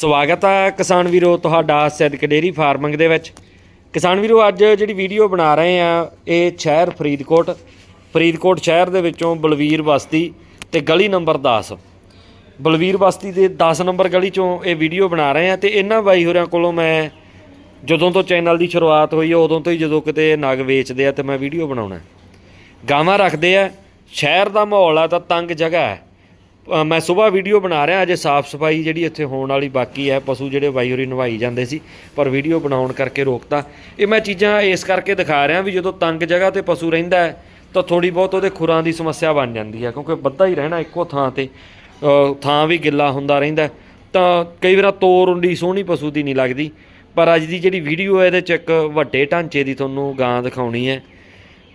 ਸਵਾਗਤ ਹੈ ਕਿਸਾਨ ਵੀਰੋ ਤੁਹਾਡਾ ਸਿੱਧਕ ਡੇਰੀ ਫਾਰਮਿੰਗ ਦੇ ਵਿੱਚ। ਕਿਸਾਨ ਵੀਰੋ, ਅੱਜ ਜਿਹੜੀ ਵੀਡੀਓ ਬਣਾ ਰਹੇ ਆ, ਇਹ ਸ਼ਹਿਰ ਫਰੀਦਕੋਟ ਫਰੀਦਕੋਟ ਸ਼ਹਿਰ ਦੇ ਵਿੱਚੋਂ ਬਲਵੀਰ ਬਸਤੀ ਤੇ ਗਲੀ ਨੰਬਰ 10 ਬਲਵੀਰ ਬਸਤੀ ਦੇ 10 ਨੰਬਰ ਗਲੀ ਚੋਂ ਇਹ ਵੀਡੀਓ ਬਣਾ ਰਹੇ ਆ ਤੇ ਇਹਨਾਂ ਬਾਈ ਹੋਰਿਆਂ ਕੋਲੋਂ ਮੈਂ ਜਦੋਂ ਤੋਂ ਚੈਨਲ ਦੀ ਸ਼ੁਰੂਆਤ ਹੋਈ ਉਦੋਂ ਤੋਂ ਹੀ ਜਦੋਂ ਕਿਤੇ ਨਗ ਵੇਚਦੇ ਆ ਤੇ ਮੈਂ ਵੀਡੀਓ ਬਣਾਉਣਾ। ਗਾਵਾਂ ਰੱਖਦੇ ਆ, ਸ਼ਹਿਰ ਦਾ ਮਾਹੌਲ ਆ ਤਾਂ ਤੰਗ ਜਗ੍ਹਾ ਹੈ। ਮੈਂ ਸਵੇਰ ਵੀਡੀਓ ਬਣਾ ਰਿਹਾ, ਅਜੇ ਸਾਫ਼ ਸਫ਼ਾਈ ਜਿਹੜੀ ਇੱਥੇ ਹੋਣ ਵਾਲੀ ਬਾਕੀ ਹੈ, ਪਸ਼ੂ ਜਿਹੜੇ ਬਾਈ ਹੋਰੀ ਨਵਾਈ ਜਾਂਦੇ ਸੀ, ਪਰ ਵੀਡੀਓ ਬਣਾਉਣ ਕਰਕੇ ਰੋਕਤਾ। ਇਹ ਮੈਂ ਚੀਜ਼ਾਂ ਇਸ ਕਰਕੇ ਦਿਖਾ ਰਿਹਾ ਵੀ ਜਦੋਂ ਤੰਗ ਜਗ੍ਹਾ ਤੇ ਪਸ਼ੂ ਰਹਿੰਦਾ ਹੈ, ਤਾਂ ਥੋੜੀ ਬਹੁਤ ਉਹਦੇ ਖੁਰਾਂ ਦੀ ਸਮੱਸਿਆ ਬਣ ਜਾਂਦੀ ਹੈ, ਕਿਉਂਕਿ ਬੱਧਾ ਹੀ ਰਹਿਣਾ ਇੱਕੋ ਥਾਂ ਤੇ ਥਾਂ ਵੀ ਗਿੱਲਾ ਹੁੰਦਾ ਰਹਿੰਦਾ ਤਾਂ ਕਈ ਵਾਰ ਤੋਰ ਉਂਡੀ ਸੋਹਣੀ ਪਸ਼ੂ ਦੀ ਨਹੀਂ ਲੱਗਦੀ, ਪਰ ਅੱਜ ਦੀ ਜਿਹੜੀ ਵੀਡੀਓ ਹੈ, ਇਹਦੇ ਚ ਇੱਕ ਵੱਡੇ ਢਾਂਚੇ ਦੀ ਤੁਹਾਨੂੰ ਗਾਂ ਦਿਖਾਉਣੀ ਹੈ।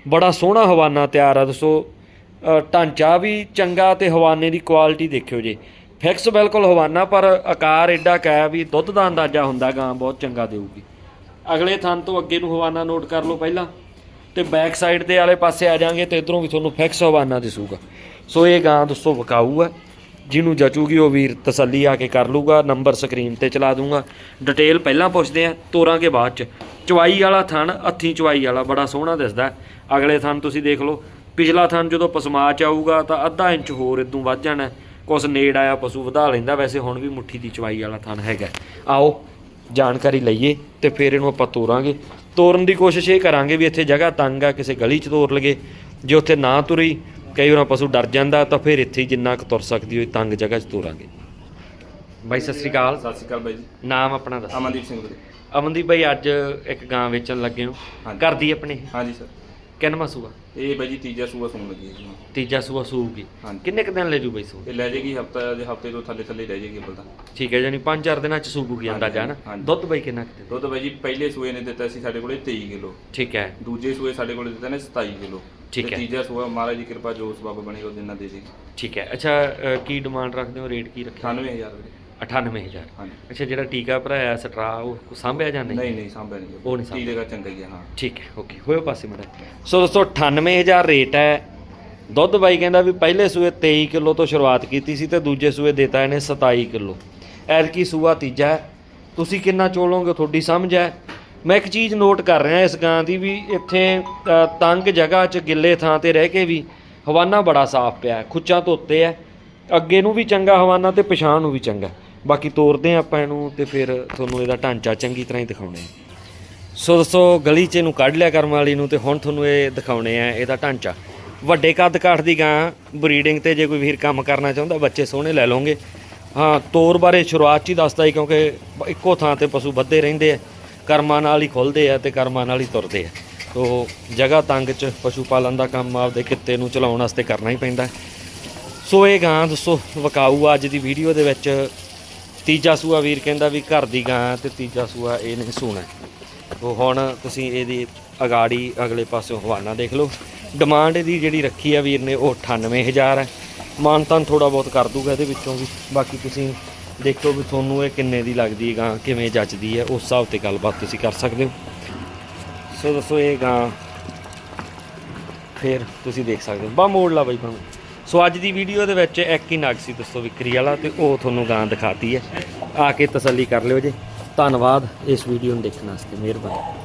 ਬੜਾ ਸੋਹਣਾ ਹਵਾਨਾ ਤਿਆਰ ਆ, ਦੱਸੋ ਢਾਂਚਾ ਵੀ ਚੰਗਾ ਤੇ ਹਵਾਨੇ ਦੀ ਕੁਆਲਿਟੀ ਦੇਖਿਓ ਜੀ। ਫਿਕਸ ਬਿਲਕੁਲ ਹਵਾਨਾ, ਪਰ ਆਕਾਰ ਐਡਾ ਕਾ ਵੀ ਦੁੱਧ ਦਾ ਅੰਦਾਜ਼ਾ ਹੁੰਦਾ ਗਾਂ ਬਹੁਤ ਚੰਗਾ ਦੇਊਗੀ। ਅਗਲੇ ਥਣ ਤੋਂ ਅੱਗੇ ਨੂੰ ਹਵਾਨਾ ਨੋਟ ਕਰ ਲਓ ਪਹਿਲਾਂ, ਤੇ ਬੈਕ ਸਾਈਡ ਦੇ ਵਾਲੇ ਪਾਸੇ ਆ ਜਾਾਂਗੇ ਤੇ ਇਧਰੋਂ ਵੀ ਤੁਹਾਨੂੰ ਫਿਕਸ ਹਵਾਨਾ ਦਿਸੂਗਾ। ਸੋ ਇਹ ਗਾਂ ਦੋਸਤੋ ਵਿਕਾਊ ਹੈ। ਜਿਹਨੂੰ ਜਚੂਗੀ ਉਹ ਵੀਰ ਤਸੱਲੀ ਆ ਕੇ ਕਰ ਲੂਗਾ ਨੰਬਰ ਸਕਰੀਨ ਤੇ ਚਲਾ ਦੂੰਗਾ। ਡਿਟੇਲ ਪਹਿਲਾਂ ਪੁੱਛਦੇ ਆ, ਤੋਰਾਂਗੇ ਬਾਅਦ ਚ। ਚਵਾਈ ਵਾਲਾ ਥਣ ਹੱਥੀ ਚਵਾਈ ਵਾਲਾ ਬੜਾ ਸੋਹਣਾ ਦਿਸਦਾ। ਅਗਲੇ ਥਣ ਤੁਸੀਂ ਦੇਖ ਲਓ ਪਿਛਲਾ ਥਣ ਜਦੋਂ ਪਸਮਾ ਚ ਆਊਗਾ ਤਾਂ ਅੱਧਾ ਇੰਚ ਹੋਰ ਇਦੋਂ ਵੱਧ ਜਾਣਾ। ਕੁਛ ਨੇੜ ਆਇਆ ਪਸ਼ੂ ਵਧਾ ਲੈਂਦਾ ਵੈਸੇ ਹੁਣ ਵੀ ਮੁੱਠੀ ਦੀ ਚਵਾਈ ਵਾਲਾ ਥਣ ਹੈਗਾ। ਆਓ ਜਾਣਕਾਰੀ ਲਈਏ ਤੇ ਫਿਰ ਇਹਨੂੰ ਆਪਾਂ ਤੋਰਾਂਗੇ। ਤੋਰਨ ਦੀ ਕੋਸ਼ਿਸ਼ ਇਹ ਕਰਾਂਗੇ ਵੀ ਇੱਥੇ ਜਗ੍ਹਾ ਤੰਗ ਆ ਕਿਸੇ ਗਲੀ 'ਚ ਤੋਰ ਲਗੇ। ਜੇ ਉੱਥੇ ਨਾ ਤੁਰੀ ਕਈ ਵਾਰ ਪਸ਼ੂ ਡਰ ਜਾਂਦਾ ਤਾਂ ਫਿਰ ਇੱਥੇ ਹੀ ਜਿੰਨਾ ਕੁ ਤੁਰ ਸਕਦੀ ਹੋਈ ਤੰਗ ਜਗ੍ਹਾ 'ਚ ਤੋਰਾਂਗੇ। ਬਾਈ ਸਤਿ ਸ੍ਰੀ ਅਕਾਲ। ਸਤਿ ਸ਼੍ਰੀ ਅਕਾਲ ਬਾਈ ਜੀ। ਨਾਮ ਆਪਣਾ ਦੱਸ। ਅਮਨਦੀਪ ਸਿੰਘ ਵੀਰੇ। ਅਮਨਦੀਪ ਬਾਈ ਅੱਜ ਇੱਕ ਗਾਂ ਵੇਚਣ ਲੱਗੇ ਹੋ। ਕਰਦੀ ਆਪਣੇ? ਹਾਂਜੀ ਸਰ। ਕਿੰਨਵਾਂ ਸੂਆ? ਇਹ ਬਾਈ ਜੀ ਤੀਜਾ ਸੂਆ ਸੁਣ ਲੱਗੀ ਹੈ ਜੀ। ਤੀਜਾ ਸੂਆ ਸੂਗੀ ਹਾਂਜੀ। ਕਿੰਨੇ ਕੁ ਦਿਨ ਲੈ ਜੂ ਬਾਈ ਸੂ ਇਹ ਲੈ ਜਾਏਗੀ ਹਫਤਾ ਜੇ ਹਫ਼ਤੇ ਤੋਂ ਥੱਲੇ ਥੱਲੇ ਰਹਿ ਜਾਏਗੀ ਬਲਦਾ ਠੀਕ ਹੈ ਜਾਨੀ 5-4 ਦਿਨਾਂ 'ਚ ਸੂਗੀ ਅੰਦਾਜ਼ਾ ਹੈ ਨਾ ਹਾਂਜੀ। ਦੁੱਧ ਬਾਈ ਕਿੰਨਾ ਕੁ? ਦੁੱਧ ਬਾਈ ਜੀ ਪਹਿਲੇ ਸੂਏ ਨੇ ਦਿੱਤਾ ਸੀ ਸਾਡੇ ਕੋਲੇ 23 ਕਿਲੋ। ਠੀਕ ਹੈ। ਦੂਜੇ ਸੂਏ ਸਾਡੇ ਕੋਲੇ ਦਿੱਤਾ ਨੇ 27 ਕਿਲੋ। ਠੀਕ ਹੈ। ਤੀਜਾ ਸੂਆ ਮਹਾਰਾਜ ਦੀ ਕਿਰਪਾ ਜੋ ਸਬਬ ਬਣੇ ਉਹ ਦਿਨ ਨਾਲ ਦੇ ਦੇਗੀ ਠੀਕ ਹੈ। ਅੱਛਾ ਅ, ਕੀ ਡਿਮਾਂਡ ਰੱਖਦੇ ਹੋ? ਰੇਟ ਕੀ ਰੱਖਿਆ 98000 ਵੀਰੇ 98000 ਹਾਂਜੀ। ਅੱਛਾ ਜਿਹੜਾ ਟੀਕਾ ਭਰਾਇਆ ਸਟਰਾ ਉਹ ਸਾਂਭਿਆ ਜਾਂ ਨਹੀਂ? ਨਹੀਂ ਨਹੀਂ ਸਾਂਭਿਆ ਨਹੀਂ। ਉਹ ਨਹੀਂ ਸਾਂਭਿਆ। ਦਾ ਚੰਗਾ ਹੀ ਹੈ ਹਾਂ। ਠੀਕ ਹੈ ਓਕੇ ਹੋਇਓ ਪਾਸੇ ਮੜਾ ਸੋ ਦੋਸਤੋ 98000 ਰੇਟ ਹੈ। ਦੁੱਧ ਬਾਈ ਕਹਿੰਦਾ ਵੀ ਪਹਿਲੇ ਸੂਏ 23 ਕਿਲੋ ਤੋਂ ਸ਼ੁਰੂਆਤ ਕੀਤੀ ਸੀ ਤੇ ਦੂਜੇ ਸੂਏ ਦਿੱਤਾ ਇਹਨੇ 27 ਕਿਲੋ। ਐਤਕੀ ਸੂਆ ਤੀਜਾ ਹੈ। ਤੁਸੀਂ ਕਿੰਨਾ ਚੋਲੋਗੇ ਤੁਹਾਡੀ ਸਮਝ ਹੈ। ਮੈਂ ਇੱਕ ਚੀਜ਼ ਨੋਟ ਕਰ ਰਿਹਾ ਇਸ ਗਾਂ ਦੀ ਵੀ ਇੱਥੇ ਅ, ਤੰਗ ਜਗ੍ਹਾ 'ਚ ਗਿੱਲੇ ਥਾਂ ਤੇ ਰਹਿ ਕੇ ਵੀ ਹਵਾਨਾ ਬੜਾ ਸਾਫ਼ ਪਿਆ ਹੈ, ਖੁੱਚਾਂ ਧੋਤੇ ਹੈ। ਅੱਗੇ ਨੂੰ ਵੀ ਚੰਗਾ ਹਵਾਨਾ ਤੇ ਪਛਾਣ ਨੂੰ ਵੀ ਚੰਗਾ ਬਾਕੀ ਤੋਰਦੇ ਹਾਂ ਆਪਾਂ ਇਹਨੂੰ ਤੇ ਫਿਰ ਤੁਹਾਨੂੰ ਇਹਦਾ ਢਾਂਚਾ ਚੰਗੀ ਤਰ੍ਹਾਂ ਹੀ ਦਿਖਾਉਣੇ ਆ ਸੋ ਦੋਸਤੋ, ਗਲੀ 'ਚ ਇਹਨੂੰ ਕੱਢ ਲਿਆ ਕਰਮ ਵਾਲੀ ਨੂੰ ਤੇ ਹੁਣ ਤੁਹਾਨੂੰ ਇਹ ਦਿਖਾਉਣੇ ਆ ਇਹਦਾ ਢਾਂਚਾ। ਵੱਡੇ ਕੱਦ ਕਾਠ ਦੀ ਗਾਂ, ਬਰੀਡਿੰਗ ਤੇ ਜੇ ਕੋਈ ਵੀਰ ਕੰਮ ਕਰਨਾ ਚਾਹੁੰਦਾ, ਬੱਚੇ ਸੋਹਣੇ ਲੈ ਲਓਗੇ। ਹਾਂ, ਤੋਰ ਬਾਰੇ ਸ਼ੁਰੂਆਤ 'ਚ ਹੀ ਦੱਸਦਾ ਹੀ ਕਿਉਂਕਿ ਇੱਕੋ ਥਾਂ ਤੇ ਪਸ਼ੂ ਬੱਧੇ ਰਹਿੰਦੇ ਆ, ਕਰਮਾਂ ਨਾਲ ਹੀ ਖੁੱਲਦੇ ਆ ਤੇ ਕਰਮਾਂ ਨਾਲ ਹੀ ਤੁਰਦੇ ਆ। ਤੋ ਜਗ੍ਹਾ ਤੰਗ 'ਚ ਪਸ਼ੂ ਪਾਲਣ ਦਾ ਕੰਮ ਆਪਦੇ ਕਿੱਤੇ ਨੂੰ ਚਲਾਉਣ ਵਾਸਤੇ ਕਰਨਾ ਹੀ ਪੈਂਦਾ। ਸੋ ਇਹ ਗਾਂ ਦੱਸੋ ਵਕਾਊ ਅੱਜ ਦੀ ਵੀਡੀਓ ਦੇ ਵਿੱਚ ਤੀਜਾ ਸੂਆ ਵੀਰ ਕਹਿੰਦਾ ਵੀ ਘਰ ਦੀ ਗਾਂ ਤੇ ਤੀਜਾ ਸੂਆ ਇਹ ਨਹੀਂ ਸੂਣਾ। ਉਹ ਹੁਣ ਤੁਸੀਂ ਇਹਦੀ ਅਗਾੜੀ ਅਗਲੇ ਪਾਸਿਓਂ ਹਵਾਨਾ ਦੇਖ ਲਓ। ਡਿਮਾਂਡ ਇਹਦੀ ਜਿਹੜੀ ਰੱਖੀ ਆ ਵੀਰ ਨੇ ਉਹ 98000 ਹੈ। ਮਾਨਤਾਨ ਥੋੜਾ ਬਹੁਤ ਕਰ ਦੂਗਾ ਇਹਦੇ ਵਿੱਚੋਂ ਵੀ। ਬਾਕੀ ਤੁਸੀਂ ਦੇਖੋ ਵੀ ਤੁਹਾਨੂੰ ਇਹ ਕਿੰਨੇ ਦੀ ਲੱਗਦੀ ਹੈ ਗਾਂ, ਕਿਵੇਂ ਜੱਚਦੀ ਹੈ, ਉਸ ਹਿਸਾਬ ਤੇ ਗੱਲਬਾਤ ਤੁਸੀਂ ਕਰ ਸਕਦੇ ਹੋ। ਸੋ ਦੱਸੋ ਇਹ ਗਾਂ ਫਿਰ ਤੁਸੀਂ ਦੇਖ ਸਕਦੇ ਹੋ। ਬਾ ਮੋੜ ਲਾ ਬਾਈ ਭਾਵੇਂ। ਸੋ ਅੱਜ ਦੀ ਵੀਡੀਓ ਦੇ ਵਿੱਚ ਇੱਕ ਹੀ ਨਗ ਸੀ ਦੋਸਤੋ ਵਿਕਰੀ ਵਾਲਾ ਤੇ ਉਹ ਤੁਹਾਨੂੰ ਗਾਂ ਦਿਖਾਤੀ ਹੈ। ਆ ਕੇ ਤਸੱਲੀ ਕਰ ਲਿਓ ਜੀ। ਧੰਨਵਾਦ ਇਸ ਵੀਡੀਓ ਨੂੰ ਦੇਖਣ ਵਾਸਤੇ, ਮਿਹਰਬਾਨੀ।